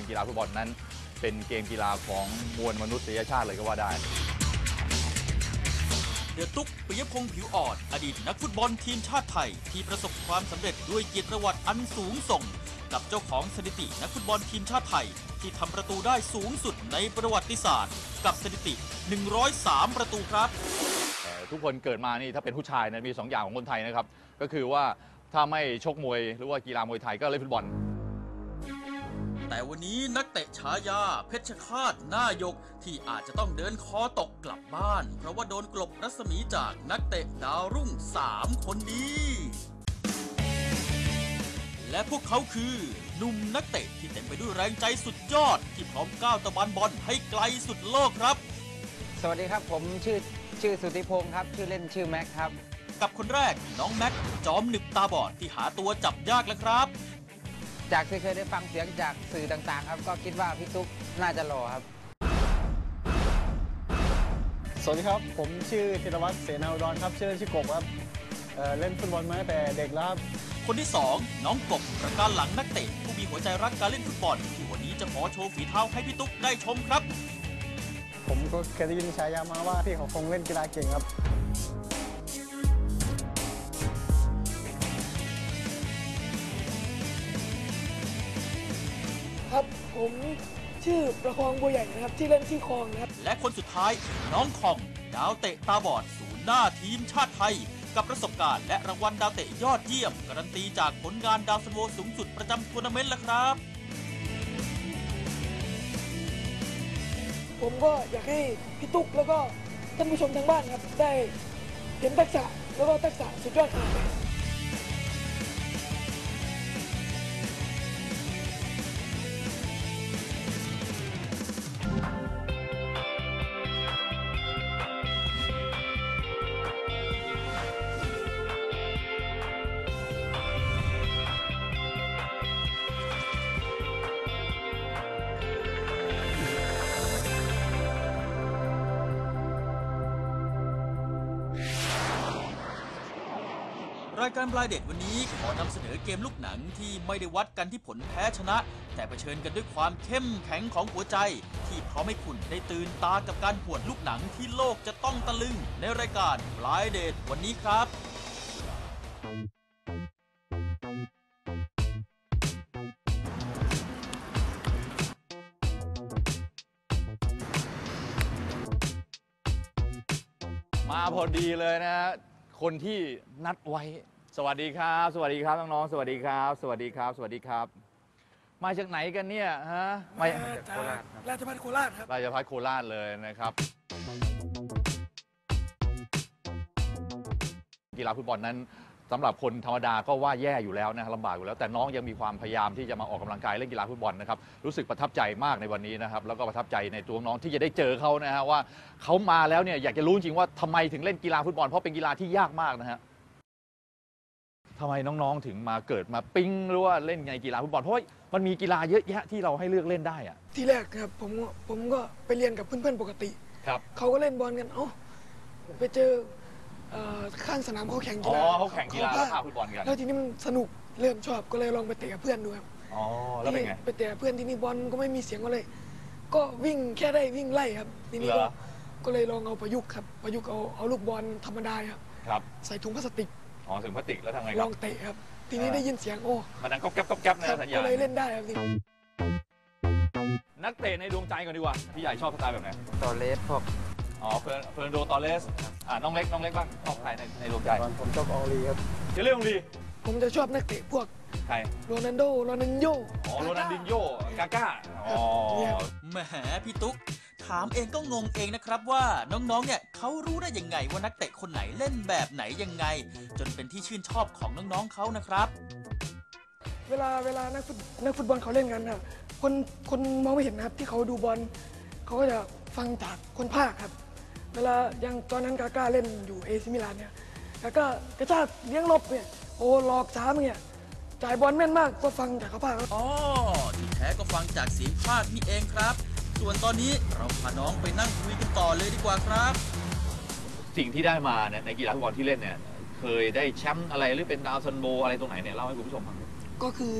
มกีฬาฟุตบอลนั้น เป็นเกมกีฬาของมวลมนุษยชาติเลยก็ว่าได้เดือตุ๊กปิยพงษ์ผิวอ่อน อดีตนักฟุตบอลทีมชาติไทย ที่ประสบความสำเร็จด้วยเกียรติประวัติอันสูงส่ง กับเจ้าของสถิตินักฟุตบอลทีมชาติไทย ที่ทำประตูได้สูงสุดในประวัติศาสตร์ กับสถิติ 103 ประตูครับเอ่อทุกคนเกิดมานี่ถ้าเป็นผู้ชายนะมีสองอย่างของคนไทยนะครับ ก็คือว่าถ้าไม่ชกมวยหรือว่ากีฬามวยไทยก็เล่นฟุตบอล แต่วันนี้นักเตะฉายา เพชรฆาตหน้ายก ที่อาจจะต้องเดินคอตกกลับบ้าน เพราะว่าโดนกลบรัศมีจากนักเตะดาวรุ่ง 3 คนนี้ และพวกเขาคือหนุ่มนักเตะที่เต็มไปด้วยแรงใจสุดยอด ที่พร้อมก้าวตะบันบอลให้ไกลสุดโลกครับ สวัสดีครับผมชื่อชื่อสุธิพงศ์ครับ ชื่อเล่นชื่อแม็กครับ กับคนแรกน้องแม็กจอมหนึบตาบอดที่หาตัวจับยากแล้วครับ จากที่เคยได้ฟังเสียงจากสื่อต่างๆ ครับก็คิดว่าพี่ตุ๊กน่าจะหล่อครับ สวัสดีครับ ผมชื่อธีรวัตรเสนาอุดรครับ ชื่อเล่นชื่อกบครับเอ่อเล่นฟุตบอลมาตั้งแต่เด็กแล้วครับ คนที่ 2 น้องกบประการหลังนักเตะผู้มีหัวใจรักการเล่นฟุตบอลที่วันนี้จะขอโชว์ฝีเท้าให้พี่ตุ๊กได้ชมครับ ผมก็เคยได้ยินฉายามาว่าพี่เขาคงเล่นกีฬาเก่งครับ ผมชื่อประคองบัวใหญ่นะครับที่เล่นที่คลองนะครับ และคนสุดท้ายน้องคองดาวเตะตาบอดศูนย์หน้าทีมชาติไทย กับประสบการณ์และรางวัลดาวเตะยอดเยี่ยม การันตีจากผลงานดาวซันโวสูงสุดประจำทัวร์นาเมนต์แล้วครับ ผมก็อยากให้พี่ตุ๊กแล้วก็ท่านผู้ชมทางบ้านครับได้เห็นทักษะแล้วก็ทักษะสุดยอดขนาายการปลายเด็ดวันนี้ขอนำเสนอเกมลูกหนังที่ไม่ได้วัดกันที่ผลแพ้ชนะ แต่เผชิญกันด้วยความเข้มแข็งของหัวใจ ที่พร้อมให้คุณได้ตื่นตากับการหวดลูกหนังที่โลกจะต้องตะลึง ในรายการปลายเด็ดวันนี้ครับมาพอดีเลยนะฮะคนที่นัดไว้ สวัสดีครับ สวัสดีครับน้องๆสวัสดีครับ สวัสดีครับ สวัสดีครับ มาจากไหนกันเนี่ยฮะมาจากราชพัฒโคราชครับ ราชพัฒโคราชเลยนะครับ กีฬาฟุตบอลนั้นสำหรับคนธรรมดาก็ว่าแย่อยู่แล้วนะลำบากอยู่แล้ว แต่น้องยังมีความพยายามที่จะมาออกกำลังกายเล่นกีฬาฟุตบอลนะครับรู้สึกประทับใจมากในวันนี้นะครับแล้วก็ประทับใจในตัวน้องที่จะได้เจอเขานะฮะว่าเขามาแล้วเนี่ยอยากจะรู้จริงว่าทำไมถึงเล่นกีฬาฟุตบอลเพราะเป็นกีฬาที่ยากมากนะฮะ ทำไมน้องๆถึงมาเกิดมาปิ๊งหรือว่าเล่นในกีฬาฟุตบอลเพราะว่ามันมีกีฬาเยอะแยะที่เราให้เลือกเล่นได้อะที่แรกครับผมก็ผมก็ไปเรียนกับเพื่อนๆปกติ ครับ เขาก็เล่นบอลกัน เอ้าไปเจอเอ่อข้างสนามเขาแข่งกีอ๋อฬาเขาแข่งกีฬาแล้วพาฟุตบอลกันแล้วทีนี้มันสนุกเริ่มชอบก็เลยลองไปเตะกับเพื่อนดูครับอ๋อแล้วเป็นไงไปเตะกับเพื่อนที่นี่บอลก็ไม่มีเสียงก็เลย ก็วิ่งแค่ได้วิ่งไล่ครับทีนี้เหรก็อ ก็เลยลองเอาประยุกต์ครับประยุกต์เอาเอาลูกบอลธรรมดาครับครับ ใส่ถุงพลาสติก อ๋อถึงพลาสติกแล้วทำไงคลรัอบงเตะครับ ทีนี้อ่า ได้ยินเสียงโอ้มันดังก๊อบแก๊บก๊อบแก๊บครันะบสัญญาก็ณเลยเล่นได้ครับทีนี้นักเตะในดวงใจก่อนดีกว่าพี่ใหญ่ชอบสไตล์แบบไหนต่อเลสพวกอ๋อเฟอร์เฟอร์นันโดตอเลสอ่าน้องเล็กน้องเล็กบ้างชอบใครในในดวงใจผมชอบอองลีครับจะเรื่องดีผมจะชอบนักเตะพวกใครโรนัลโดโรนัลโยอ๋อโรนัลดินโญ่กาก้าอ๋อแหมพี่ตุ๊ก ถามเองก็งงเองนะครับว่าน้องๆ เนี่ยเขารู้ได้ยังไงว่านักเตะคนไหนเล่นแบบไหนยังไง จนเป็นที่ชื่นชอบของน้องๆเขานะครับ เวลาเวลานักฟุตนักฟุตบอลเขาเล่นกันนะคนคนมองไม่เห็นนะครับที่เขาดูบอลเขาก็จะฟังจากคนภาคครับ เวลาอย่างตอนนั้นกาก้าเล่นอยู่เอซิมิลานเนี่ยกาก้ากระชากเลี้ยงหลบเนี่ยโอ้หลอกสามเนี่ยจ่ายบอลแม่นมากก็ฟังจากเขาภาคครับอ๋อที่แท้ก็ฟังจากเสียงภาคนี่เองครับ ส่วนตอนนี้เราพาน้องไปนั่งคุยกันต่อเลยดีกว่าครับ สิ่งที่ได้มาเนี่ยในกีฬาฟุตบอลที่เล่นเนี่ย เคยได้แชมป์อะไรหรือเป็นดาวซันโบอะไรตรงไหนเนี่ยเล่าให้คุณผู้ชมฟังก็คือ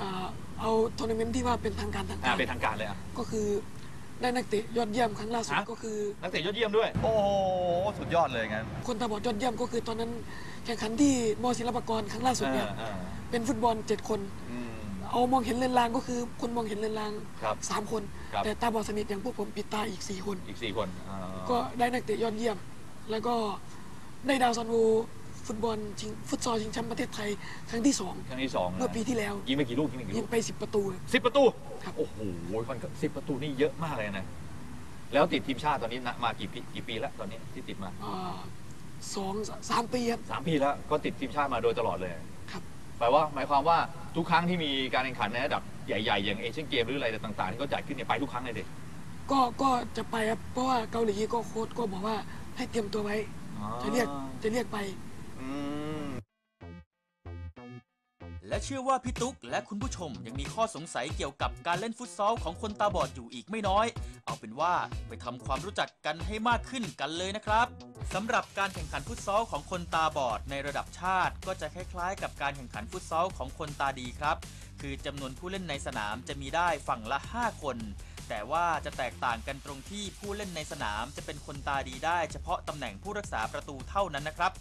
อ่าเอาทัวร์นาเมนต์ที่ว่าเป็นทางการทางอ่าการเป็นทางการเลยอะ ก็คือได้นักเตะยอดเยี่ยมครั้งล่าสุดฮะ ก็คือ นักเตะยอดเยี่ยมด้วย โอ้โหสุดยอดเลยงั้นคนตาบอดยอดเยี่ยมก็คือตอนนั้นแข่งขันที่มศิลปากรครั้งล่าสุดเนี่ยอ่าอ่าเป็นฟุตบอลเจ็ดคน อืม เอามองเห็นเลนรางก็คือคนมองเห็นเลนรางครับสามคน ครับ แต่ตาบอดสนิทอย่างพวกผมปิดตาอีกสี่คน อีกสี่คนอ่าก็ได้นักเตะยอดเยี่ยม แล้วก็ได้ดาวซันโวฟุตบอลชิงฟุตซอลชิงแชมป์ประเทศไทยครั้งที่สองครั้งที่สองนะเมื่อปีที่แล้วยิงไปกี่ลูกยิงไปกี่ยิลูงกไป 10 ประตูครับสิบประตูครับ โอ้โหมันก็สิบประตูนี่เยอะมากเลยนะ แล้วติดทีมชาติตอนนี้นะมากี่ปีกี่ปีแล้วตอนนี้ที่ติดมาอ่าสองสามปีครับ สามปีแล้วก็ติดทีมชาติมาโดยตลอดเลยครับ แปลว่าหมายความว่าทุกครั้งที่มีการแข่งขันในระดับใหญ่ๆ อย่างเอเชียนเกมหรืออะไรต่างๆ ที่เขาจัดขึ้นเนี่ยไปทุกครั้งเลยเด็กก็ก็จะไปครับเพราะว่าเกาหลีก็โค้ชก็บอกว่าให้เตรียมตัวไว้ จะเรียกจะเรียกไป อืม และเชื่อว่าพี่ตุ๊กและคุณผู้ชมยังมีข้อสงสัยเกี่ยวกับการเล่นฟุตซอลของคนตาบอดอยู่อีกไม่น้อย เอาเป็นว่าไปทำความรู้จักกันให้มากขึ้นกันเลยนะครับสำหรับการแข่งขันฟุตซอลของคนตาบอดในระดับชาติ ก็จะคล้ายๆ กับการแข่งขันฟุตซอลของคนตาดีครับ คือจำนวนผู้เล่นในสนามจะมีได้ฝั่งละ 5 คนแต่ว่าจะแตกต่างกันตรงที่ผู้เล่นในสนามจะเป็นคนตาดีได้เฉพาะตำแหน่งผู้รักษาประตูเท่านั้นนะครับ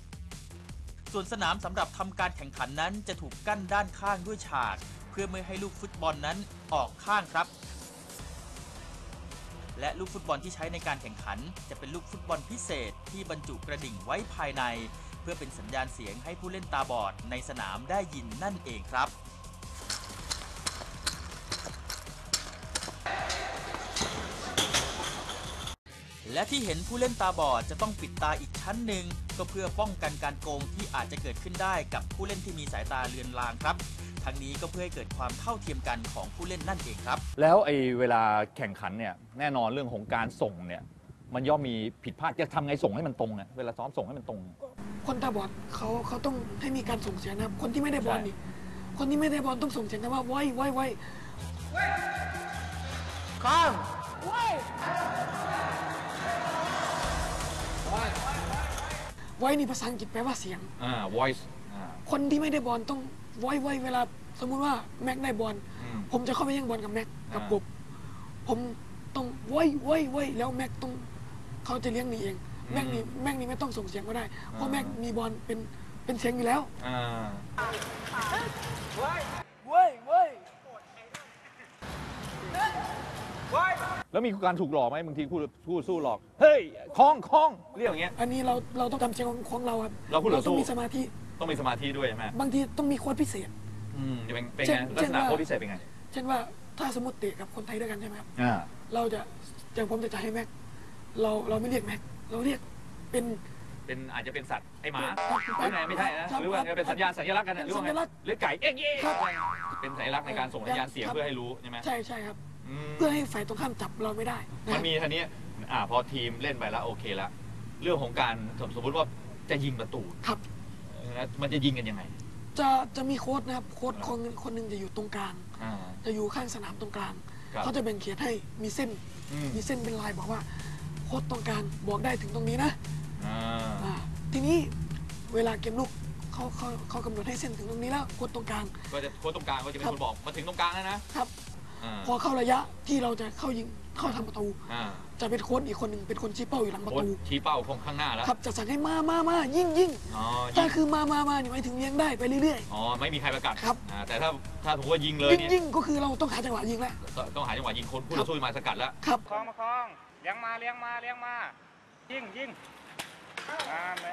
ส่วนสนามสำหรับทำการแข่งขันนั้นจะถูกกั้นด้านข้างด้วยฉาก เพื่อไม่ให้ลูกฟุตบอลนั้นออกข้างครับ และลูกฟุตบอลที่ใช้ในการแข่งขัน จะเป็นลูกฟุตบอลพิเศษที่บรรจุกระดิ่งไว้ภายใน เพื่อเป็นสัญญาณเสียงให้ผู้เล่นตาบอดในสนามได้ยินนั่นเองครับ และที่เห็นผู้เล่นตาบอดจะต้องปิดตาอีกชั้นหนึ่งก็เพื่อป้องกันการโกงที่อาจจะเกิดขึ้นได้กับผู้เล่นที่มีสายตาเลือนลางครับทั้งนี้ก็เพื่อให้เกิดความเท่าเทียมกันของผู้เล่นนั่นเองครับ แล้วไอ้เวลาแข่งขันเนี่ยแน่นอนเรื่องของการส่งเนี่ยมันย่อมมีผิดพลาดจะทำไงส่งให้มันตรงอะเวลาซ้อมส่งให้มันตรง คนตาบอดเขาเขาต้องให้มีการส่งเสียงนะครับคนที่ไม่ได้บอลใช่นี่คนที่ไม่ได้บอลต้องส่งเสียงนะว่าไว้ไว้ไว้ข้างไว้ ไว้นี่ภาษาอังกฤษแปลว่าเสียง อ่า voice อ่า คนที่ไม่ได้บอลต้องไว้ไว้เวลาสมมุติว่าแม็กได้บอลอืม ผมจะเข้าไปแย่งบอลกับแม็กกับอ่ากบผมต้องไว้ไว้ไว้แล้วแม็กต้องเขาจะเลี้ยงหนี่เอง แม็กนี่แม็กนี่ไม่ต้องส่งเสียงก็ได้ เพราะแม็กมีบอลเป็นเป็นเสียงอยู่แล้ว อ่าเว้ยเว้ย แล้วมีการถูกหลอกไหมบางทีคู่คู่สู้หลอก เฮ้ยคล้องคล้องเรียกอย่างเงี้ย อันนี้เราเราต้องทำเสียงของของเราครับเราพูดต่อสู้ต้องมีสมาธิต้องมีสมาธิด้วยใช่ไหมบางทีต้องมีโค้ดพิเศษ อืมจะเป็นเป็นเช่ไงนลักษณะเช่นว่า โค้ชพิเศษเป็นไงเช่นว่าถ้าสมมติเตะกับคนไทยด้วยกันใช่ไหมครับอ่าเราจะอย่างผมจะจ่ายให้แม็กเราเราไม่เรียกแม็กเราเรียกเป็นเป็นอาจจะเป็นสัตว์ไอหมาครับหรือไงไม่ใช่นะครับหรือว่าไงเป็นสัญญาณสัญลักษณ์กันนะหรือว่าไงสัญลักษณ์หรือไก่เอ๊ะเอ๊ะครับเป็นสัญลักษณ์ในการส่งสัญญาณเสียงครับเพื่อให้รู้ใช่ไหมใช่ใช่ครับอืม เพื่อให้ฝ่ายตรงข้ามจับเราไม่ได้ะมันมีทีนี้อ่าพอทีมเล่นไปแล้วโอเคแล้วเรื่องของการสมสมมติว่าจะยิงประตูครับเออมันจะยิงกันยังไง จะจะมีโค้ดนะครับโค้ดคนคนหนึ่งจะอยู่ตรงกลางอ่าจะอยู่ข้างสนามตรงกลางครับเขาจะแบ่งเขตให้มีเส้นอืมมีเส้นเป็นลายบอกว่าโค้ดตรงกลางบอกได้ถึงตรงนี้นะอ่าอ่าทีนี้เวลาเกมลุกเขาเขาเขากำหนดให้เส้นถึงตรงนี้แล้วโค้ดตรงกลางก็จะโค้ชตรงกลางก็จะเป็นครับคนบอกมาถึงตรงกลางแล้วนะครับอ่า พอเข้าระยะที่เราจะเข้ายิงเข้าทำประตู อ่าจะเป็นโค้ดอีกคนหนึ่งเป็นคนชี้เป้าอยู่หลังประโค้ชตู ชี้เป้าของข้างหน้าแล้วครับจะสั่งให้มามามายิงยิงอ๋อยิถ้างคือมามามานี่หมายถึงเลี้ยงได้ไปเรื่อย อ๋อไม่มีใครประกาศครับ อ่าแต่ถ้าถ้าถือว่ายิงเลยๆ ยิงเนี่ยยิงก็คือเราต้องหาจังหวะยิงแล้วต้องหาจังหวะยิงคนผู้ครัต่อบสู้มาสกัดแล้ว ครับ คลองมาคลองเลี้ยงมาเลี้ยงมาเลี้ยงมา ยิงยิงอ่าแม่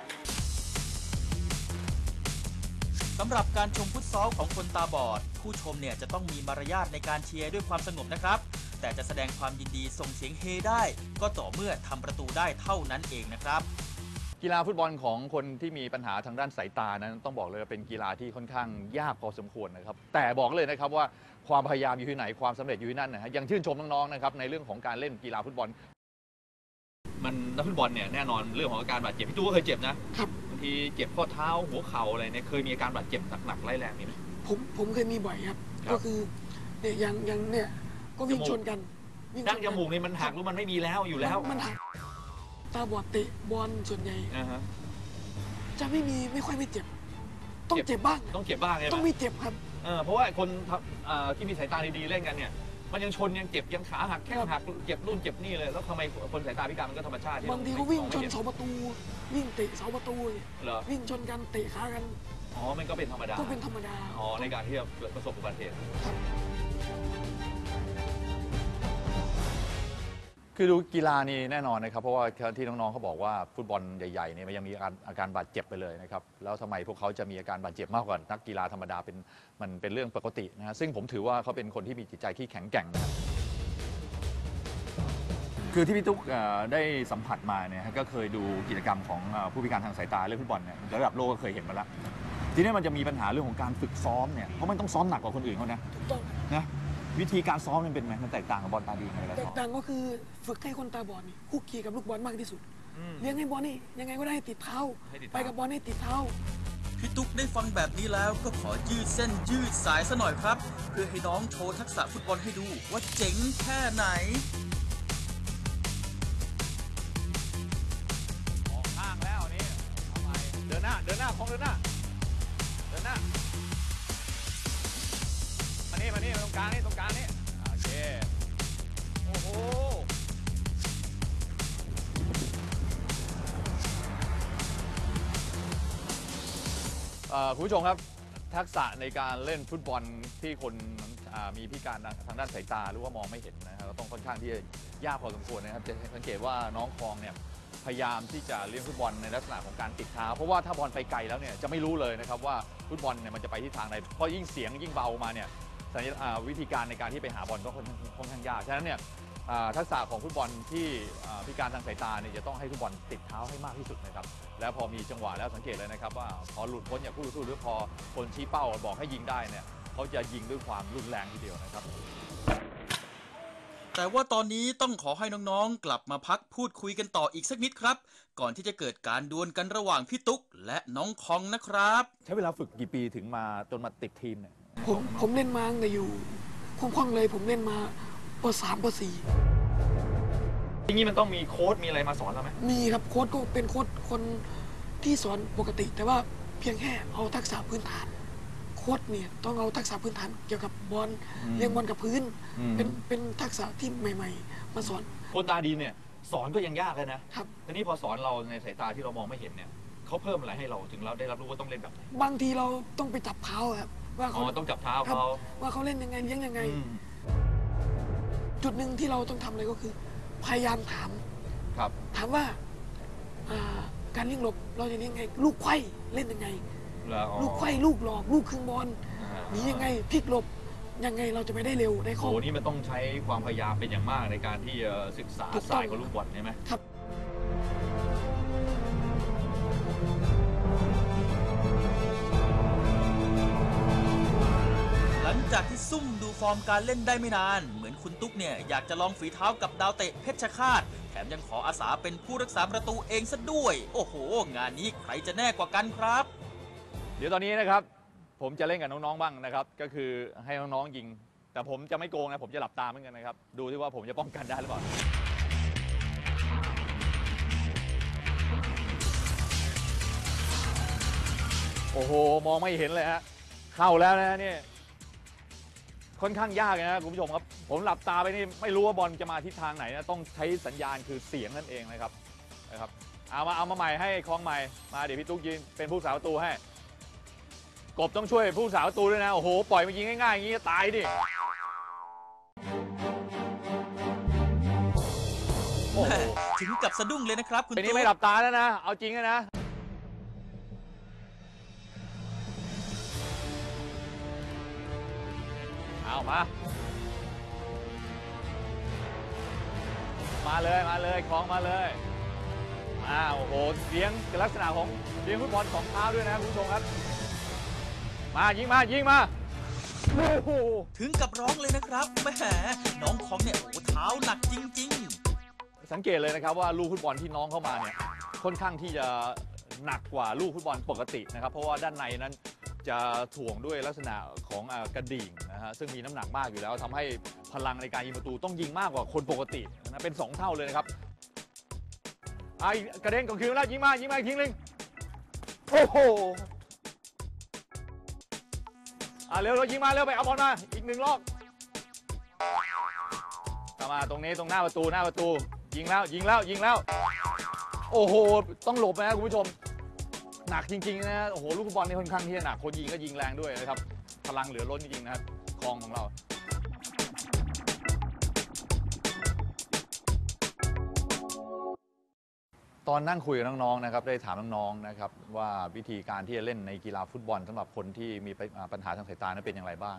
สำหรับการชมฟุตซอลของคนตาบอด ผู้ชมเนี่ยจะต้องมีมารยาทในการเชียร์ด้วยความสงบนะครับ แต่จะแสดงความยินดีส่งเสียงเฮได้ ก็ต่อเมื่อทำประตูได้เท่านั้นเองนะครับ กีฬาฟุตบอลของคนที่มีปัญหาทางด้านสายตานั้นต้องบอกเลยว่าเป็นกีฬาที่ค่อนข้างยากพอสมควรนะครับ แต่บอกเลยนะครับว่าความพยายามอยู่ที่ไหนความสำเร็จอยู่ที่นั่นนะฮะยังชื่นชมน้องๆนะครับในเรื่องของการเล่นกีฬาฟุตบอล มันนักฟุตบอลเนี่ยแน่นอนเรื่องของอาการบาดเจ็บพี่ตู้ก็เคยเจ็บนะครับบาง ทีเจ็บข้อเท้าหัวเข่าอะไรเนี่ยเคยมีอาการบาดเจ็บหนักๆไร้ายแรงมีไหม ผมผมเคยมีบ่อยครับ ครับก็คือเนี่ยอย่างอย่างเนี่ยก็วิ่งจมูก ชนกันวิ่งชดั้งนจกันมูกนี่มันหักหรือมันไม่มีแล้วอยู่แล้วมันมันหักตาบอดเตะบอลส่วนใหญ่อ่าฮะจะไม่มีไม่ค่อยไม่เจ็บ ต้องเจ็บเจ็บบ้าง ต้องเจ็บบ้างใช่ไหมต้องมีเจ็บครับ เออเพราะว่าคนทำอ่าที่มีสายตาดีๆเล่นกันเนี่ย มันยังชนยังเจ็บยังขาหักแข้งหักเจ็บรุ่นเจ็บนี่เลยแล้วทำไมคนสายตาพิการมันก็ธรรมชาติที่บางทีก็วิ่งชนไม่เสาประตู วิ่งเตะเสาประตูเนี่ยเหรอวิ่งชนกันเตะขากันอ๋อมันก็เป็นธรรมดาก็เป็นธรรมดาอ๋อในการที่จะเกิดประสบอุบัติเหตุ คือดูกีฬานี่แน่นอนนะครับ เพราะว่าที่น้องๆเขาบอกว่าฟุตบอลใหญ่ๆเนี่ยมันยังมีอาการอาการบาดเจ็บไปเลยนะครับแล้วทำไมพวกเขาจะมีอาการบาดเจ็บมากกว่านักกีฬาธรรมดาเป็นมันเป็นเรื่องปกตินะฮะซึ่งผมถือว่าเขาเป็นคนที่มีจิตใจที่แข็งแกร่งนะครับ คือที่พี่ตุ๊กเอ่อได้สัมผัสมาเนี่ยฮะก็เคยดูกิจกรรมของเอ่อผู้พิการทางสายตาเรื่องฟุตบอลเนี่ยระดับโลกก็เคยเห็นมาแล้วทีนี้มันจะมีปัญหาเรื่องของการฝึกซ้อมเนี่ยเพราะมันต้องซ้อมหนักกว่าคนอื่นเขานะถูกต้องนะ วิธีการซ้อมมันเป็นไหมมันแตกต่างกับบอลตาดีไงเวลาแตซ้กอมต่างก็คือฝึกให้คนตาบอดนี่คุกคีกับลูกบอลมากที่สุด อืม เลี้ยงให้บอลนี่ยังไงก็ได้ให้ติดเท้า ให้ติดเท้า ไปกับบอลให้ติดเท้า พี่ตุ๊กได้ฟังแบบนี้แล้วก็ขอยืดเส้นยืดสายซะหน่อยครับ เพื่อให้น้องโชว์ทักษะฟุตบอลให้ดูว่าเจ๋งแค่ไหน เอ่อคุณผู้ชมครับ ทักษะในการเล่นฟุตบอลที่คนอ่ามีพิการทางด้านสายตาหรือว่ามองไม่เห็นนะครับก็ต้องค่อนข้างที่จะยากพอสมควรนะครับจะสังเกตว่าน้องคลองเนี่ยพยายามที่จะเลี้ยงฟุตบอลในลักษณะของการติดเท้าเพราะว่าถ้าบอลไปไกลแล้วเนี่ยจะไม่รู้เลยนะครับว่าฟุตบอลเนี่ยมันจะไปที่ทางไหนเพราะยิ่งเสียงยิ่งเบามาเนี่ยสัญญาอ่าวิธีการในการที่ไปหาบอลก็ค่อนข้างค่อนข้างยากฉะนั้นเนี่ย ทักษะของฟุตบอลที่อ่าพิการทางสายตาเนี่ยจะต้องให้ฟุตบอลติดเท้าให้มากที่สุดนะครับแล้วพอมีจังหวะแล้วสังเกตเลยนะครับว่าพอหลุดพ้นจากคู่ต่อสู้หรือพอคนชี้เป้าบอกให้ยิงได้เนี่ยเขาจะยิงด้วยความรุนแรงทีเดียวนะครับ แต่ว่าตอนนี้ต้องขอให้น้องๆ กลับมาพักพูดคุยกันต่ออีกสักนิดครับ ก่อนที่จะเกิดการดวลกันระหว่างพี่ตุ๊กและน้องคองนะครับ ใช้เวลาฝึกกี่ปีถึงมาจนมาติดทีมเนี่ยผมผมเล่นมาตั้งแต่อยู่คุ้มคล่องเลยผมเล่นมา ปสามปสี่ทีนี้มันต้องมีโค้ดมีอะไรมาสอนเราไหมมีครับโค้ชก็เป็นโค้ชคนที่สอนปกติ แต่ว่าเพียงแค่เอาทักษะพื้นฐาน โค้ชเนี่ยต้องเอาทักษะพื้นฐานเกี่ยวกับบอลเลี้ยงบอลกับพื้น เป็นเป็นทักษะที่ใหม่ ๆ มาสอนคนตาดีเนี่ยสอนก็ยังยากเลยนะครับทีนี้พอสอนเราในสายตาที่เรามองไม่เห็นเนี่ยเขาเพิ่มอะไรให้เราถึงเราได้รับรู้ว่าต้องเล่นแบบไหนบางทีเราต้องไปจับเขาครับว่าอ๋เขาอต้องจับเท้าครับเขาว่าเขาเล่นยังไงเลี้ยงยังไงอืม จุดหนึ่งที่เราต้องทำเลยก็คือ พยายามถาม ครับ ถามว่าอ่าการเลี้ยงหลบเราจะเลี้ยงไง ลูกไขว้เล่นยังไง แล้วอ๋อลูกไขว้ลูกหลอก ลูกครึ่งบอลอ่าหนียังไงพลิกหลบยังไงเราจะไปได้เร็วได้คล่โอ้อง โหนี่มันต้องใช้ความพยายามเป็นอย่างมากในการที่จะศึกษาถูกต้อง สายของลูกบอลใช่ไหม ครับ ซุ่มดูฟอร์มการเล่นได้ไม่นาน เหมือนคุณตุ๊กเนี่ยอยากจะลองฝีเท้ากับดาวเตะเพชรฆาต แถมยังขออาสาเป็นผู้รักษาประตูเองซะด้วย โอ้โห งานนี้ใครจะแน่กว่ากันครับ เดี๋ยวตอนนี้นะครับ ผมจะเล่นกับน้องๆบ้างนะครับ ก็คือให้น้องๆยิง แต่ผมจะไม่โกงนะผมจะหลับตาเหมือนกันนะครับ ดูที่ว่าผมจะป้องกันได้หรือเปล่าโอ้โห มองไม่เห็นเลยฮะเข้าแล้วนะเนี่ย ค่อนข้างยากเลยนะคุณผู้ชมครับ ผมหลับตาไปนี่ไม่รู้ว่าบอลจะมาทิศทางไหนนะต้องใช้สัญญาณคือเสียงนั่นเองนะครับนะครับเอามาเอามาใหม่ให้คล้องใหม่มาเดี๋ยวพี่ตุ๊กยืนเป็นผู้สาวประตูให้ กบต้องช่วยผู้สาวประตูด้วยนะโอ้โหปล่อยมายิงง่ายๆอย่างนี้จะตายดิโอ้โห ถึงกับสะดุ้งเลยนะครับ คุณเป็นตุ๊นี้กไม่หลับตาแล้วนะ เอาจริงแล้วนะ เอามา มาเลยมาเลยคล้องมาเลยมาโอ้โหเลี้ยงลักษณะของเลี้ยงฟุตบอลสองเท้าด้วยนะคุณผู้ชมครับ มายิงมายิงมาโอ้โหถึงกับร้องเลยนะครับแหมน้องคองเนี่ยโอ้โหเท้าหนักจริงๆสังเกตเลยนะครับว่าลูกฟุตบอลที่น้องเข้ามาเนี่ยค่อนข้างที่จะหนักกว่าลูกฟุตบอลปกตินะครับ เพราะว่าด้านในนั้น จะถ่วงด้วยลักษณะของกระดิ่งนะฮะซึ่งมีน้ำหนักมากอยู่แล้วทำให้พลังในการยิงประตูต้องยิงมากกว่าคนปกตินะเป็น 2 เท่าเลยนะครับไอ้กระเด้งของคิวแล้วยิงมายิงมาอีกทีนึงโอ้โหอะเร็วเรายิงมาเร็วไปเอาบอลมาอีกหนึ่งรอบเข้ามาตรงนี้ตรงหน้าประตูหน้าประตู ยิงแล้วยิงแล้วยิงแล้ว โอ้โห ต้องหลบนะคุณผู้ชม หนักจริงๆนะโอ้โหลูกฟุตบอลนี่ค่อนข้างที่จะหนักคนยิงก็ยิงแรงด้วยนะครับพลังเหลือล้นจริงๆนะครับคลองของเรา ตอนนั่งคุยกับน้องๆนะครับได้ถามน้องๆนะครับว่าวิธีการที่จะเล่นในกีฬาฟุตบอลสำหรับคนที่มีปัญหาทางสายตานั้นเป็นอย่างไรบ้าง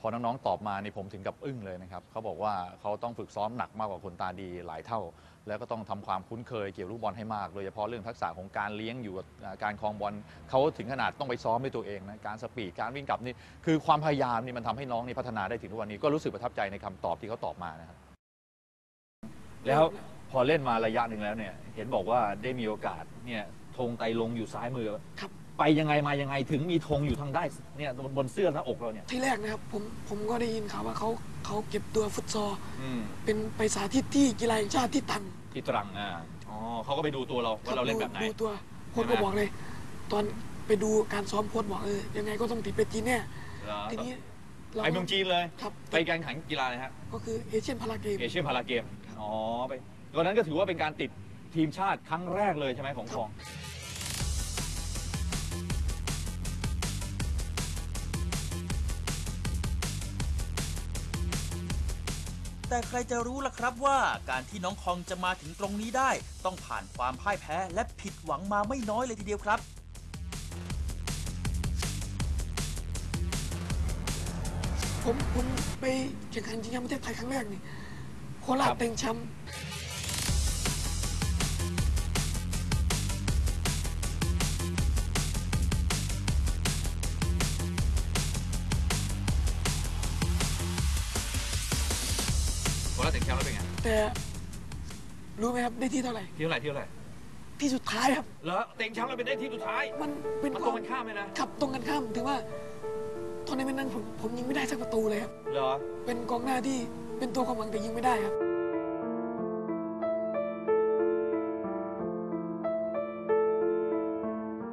พอน้องๆตอบมานี่ผมถึงกับอึ้งเลยนะครับเขาบอกว่าเขาต้องฝึกซ้อมหนักมากกว่าคนตาดีหลายเท่า แล้วก็ต้องทำความคุ้นเคยเกี่ยวกับลูกบอลให้มาก โดยเฉพาะเรื่องทักษะของการเลี้ยงอยู่กับอ่าการคลองบอลเขาถึงขนาดต้องไปซ้อมด้วยตัวเองนะการสปีดการวิ่งกลับนี่คือความพยายามนี่มันทำให้น้องนี่พัฒนาได้ถึงทุกวันนี้ ก็รู้สึกประทับใจในคำตอบที่เขาตอบมานะครับแล้วพอเล่นมาระยะหนึ่งแล้วเนี่ย เห็นบอกว่าได้มีโอกาสเนี่ยธงไตรลงอยู่ซ้ายมือครับไปยังไงมายังไงถึงมีธงอยู่ทางได้านเนี่ยบนบนเสื้อหน้าอกเราเนี่ยที่แรกนะครับผมผมก็ได้ยินข่าวว่าเขาเขาเก็บตัวฟุตซอลอืมเป็นไปสาธิตที่กีฬาแห่งชาติที่ตรัง ที่ตรังอ่าอ๋อเขาก็ไปดูตัวเราว่าเราเล่นแบบไหน ดูตัวโค้ชใช่ก็ไหมบอกเลย ตอนไปดูการซ้อมโค้ชบอกเออยังไงก็ต้องติดไปจีนแน่เหรอทีนี้รา ไปเมืองจีนเลย ครับ ไปการแข่งกีฬาเลยฮะก็คือเอเชียนพาราเกม เอเชียนพาราเกม อ๋อไปตอนนั้นก็ถือว่าเป็นการติดทีมชาติครั้งแรกเลยใช่ไหมของคลอง แต่ใครจะรู้ล่ะครับว่าการที่น้องคองจะมาถึงตรงนี้ได้ ต้องผ่านความพ่ายแพ้และผิดหวังมาไม่น้อยเลยทีเดียวครับผมผมไปแข่งขันชิงแชมป์ประเทศไทยครั้งแรกนี่โคราชครับเต็งแชมป์ โคราชถึงแชมป์แล้วเป็นไงแต่รู้ไหมครับได้ที่เท่าไหร่ที่เท่าไหร่ที่เท่าไหร่ที่สุดท้ายครับเหรอเต็งแชมป์เราเป็นได้ที่สุดท้าย มันเป็นมันคตรวางมกันข้ามเลยนะขับตรงกันข้ามถึงว่าตอนในนั้นผมผมยิงไม่ได้สักประตูเลยครับเหรอเป็นกองหน้าที่เป็นตัวความหวังแต่ยิงไม่ได้ครับ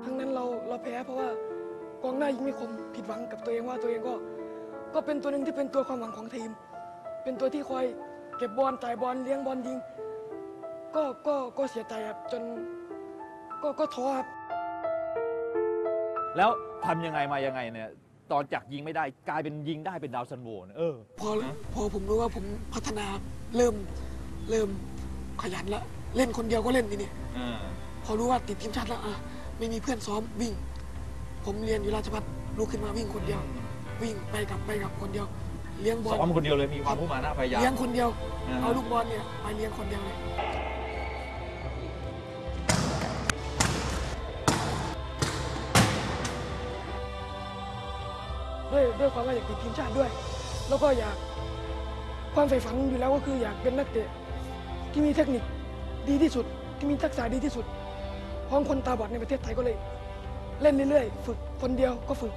ครั้งนั้นเราเราแพ้เพราะว่ากองหน้ายิงไม่คมผิดหวังกับตัวเองว่าตัวเองก็ ก็เป็นตัวหนึ่งที่เป็นตัวความหวังของทีม เป็นตัวที่คอย เก็บบอลจ่ายบอลเลี้ยงบอลยิง ก็ก็ก็เสียใจครับจนก็ก็ท้อครับ แล้วทำยังไงมายังไงเนี่ย ตอนจากยิงไม่ได้กลายเป็นยิงได้เป็นดาวซันโวเนี่ยเออ พอพอผมรู้ว่าผมพัฒนาเริ่มเริ่มขยันละเล่นคนเดียวก็เล่นทีนี้พอรู้ว่าติดทีมชาติแล้วอะไม่มีเพื่อนซ้อมวิ่ง ผมเรียนอยู่ราชพัฒลุกขึ้นมาวิ่งคนเดียว วิ่งไปกลับไปกลับคนเดียว เลี้ยงบอลซ้อมคนเดียวเลยมีความมุ่งมานะพยายามเลี้ยงคนเดียวอ่าฮะเอาลูกบอลเนี่ยไปเลี้ยงคนเดียวเลยด้วยด้วยความว่าอยากติดทีมชาติด้วย แล้วก็อยากความใฝ่ฝันอยู่แล้วก็คืออยากเป็นนักเตะที่มีเทคนิคดีที่สุด ที่มีทักษะดีที่สุดพร้อมคนตาบอดในประเทศไทยก็เลย เล่นเรื่อยๆ ฝึกคนเดียวก็ฝึก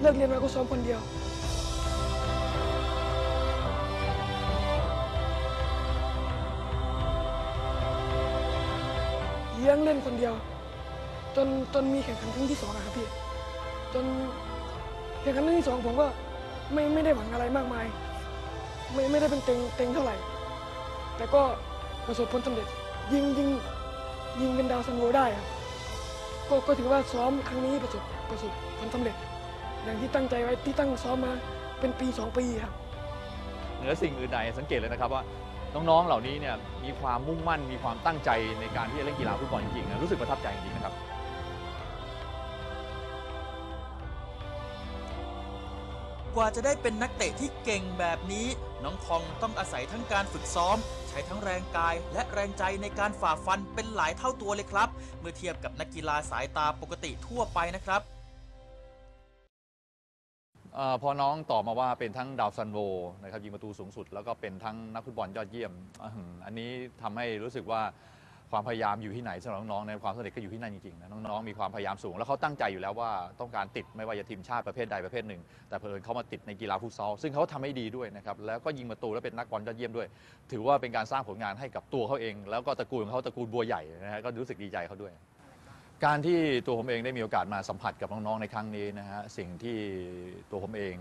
เลิกเรียนมาก็ซ้อมคนเดียว เลี้ยงเล่นคนเดียว จนจนมีแข่งขันครั้งที่สองอะครับพี่ จนแข่งขันครั้งที่สองผมก็ไม่ไม่ได้หวังอะไรมากมาย ไม่ไม่ได้เป็นเต็งเต็งเท่าไหร่ แต่ก็ประสบผลสำเร็จยิงยิงยิงเป็นดาวซันโวได้ครับก็ก็ถือว่าซ้อมครั้งนี้ประสบประสบผลสำเร็จ อย่างที่ตั้งใจไว้ที่ตั้งซ้อมมาเป็นปีสองปีครับ เหนือสิ่งอื่นใดสังเกตเลยนะครับว่าน้องๆ เหล่านี้เนี่ยมีความมุ่งมั่น มีความตั้งใจในการที่จะเล่นกีฬาฟุตบอลจริงๆนะรู้สึกประทับใจจริงๆนะครับ กว่าจะได้เป็นนักเตะที่เก่งแบบนี้ น้องคองต้องอาศัยทั้งการฝึกซ้อม ใช้ทั้งแรงกายและแรงใจในการฝ่าฟันเป็นหลายเท่าตัวเลยครับ เมื่อเทียบกับนักกีฬาสายตาปกติทั่วไปนะครับ เออพอน้องตอบมาว่าเป็นทั้งดาวซันโวนะครับยิงประตูสูงสุด แล้วก็เป็นทั้งนักฟุตบอลยอดเยี่ยมอื้อหืออันนี้ทำให้รู้สึกว่าความพยายามอยู่ที่ไหนสำหรับน้องๆในความสำเร็จก็อยู่ที่นั่นจริงๆนะน้องๆมีความพยายามสูง แล้วเขาตั้งใจอยู่แล้วว่าต้องการติดไม่ว่าจะทีมชาติประเภทใดประเภทหนึ่ง แต่เพิ่นเขามาติดในกีฬาฟุตซอลซึ่งเขาทำให้ดีด้วยนะครับแล้วก็ยิงประตูแล้วเป็นนักบอลยอดเยี่ยมด้วย ถือว่าเป็นการสร้างผลงานให้กับตัวเขาเอง แล้วก็ตระกูลของเขาตระกูลบัวใหญ่นะฮะก็รู้สึกดีใจเขาด้วย การที่ตัวผมเองได้มีโอกาสมาสัมผัสกับน้องๆในครั้งนี้นะฮะสิ่งที่ตัวผมเอง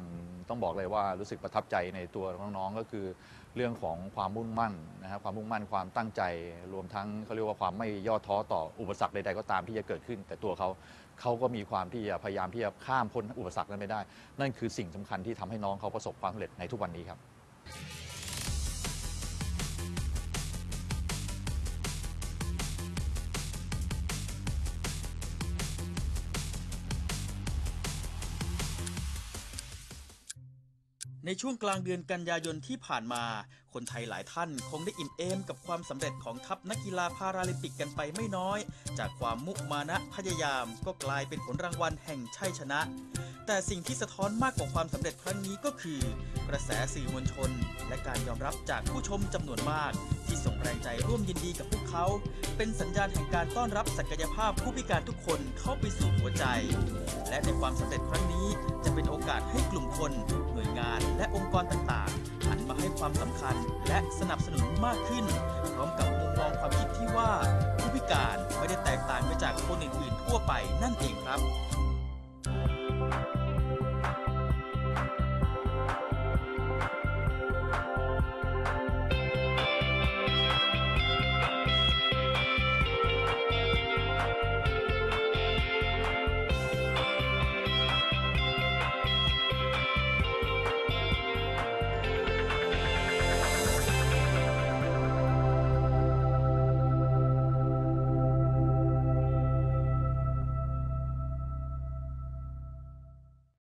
ต้องบอกเลยว่ารู้สึกประทับใจในตัวน้องๆก็คือ เรื่องของความมุ่งมั่นนะฮะความมุ่งมั่นความตั้งใจ รวมทั้งเขาเรียกว่าความไม่ย่อท้อต่ออุปสรรคใดๆก็ตามที่จะเกิดขึ้น แต่ตัวเขาเขาก็มีความที่จะพยายามที่จะข้ามพ้นอุปสรรคนั้นไปได้ นั่นคือสิ่งสำคัญที่ทำให้น้องเขาประสบความสำเร็จในทุกวันนี้ครับ ในช่วงกลางเดือนกันยายนที่ผ่านมา คนไทยหลายท่านคงได้อิ่มเอมกับความสำเร็จของทัพนักกีฬาพาราลิมปิกกันไปไม่น้อย จากความมุมานะพยายามก็กลายเป็นผลรางวัลแห่งชัยชนะ แต่สิ่งที่สะท้อนมากกว่าความสำเร็จครั้งนี้ก็คือ กระแสสื่อมวลชน และการยอมรับจากผู้ชมจำนวนมาก ที่ส่งแรงใจร่วมยินดีกับพวกเขา เป็นสัญญาณแห่งการต้อนรับศักยภาพผู้พิการทุกคนเข้าไปสู่หัวใจ และในความสำเร็จครั้งนี้จะเป็นโอกาสให้กลุ่มคน หน่วยงานและองค์กรต่างๆ หันมาให้ความสำคัญและสนับสนุนมากขึ้น พร้อมกับมุมมองความคิดที่ว่า ผู้พิการไม่ได้แตกต่างไปจากคนอื่นๆทั่วไปนั่นเองครับ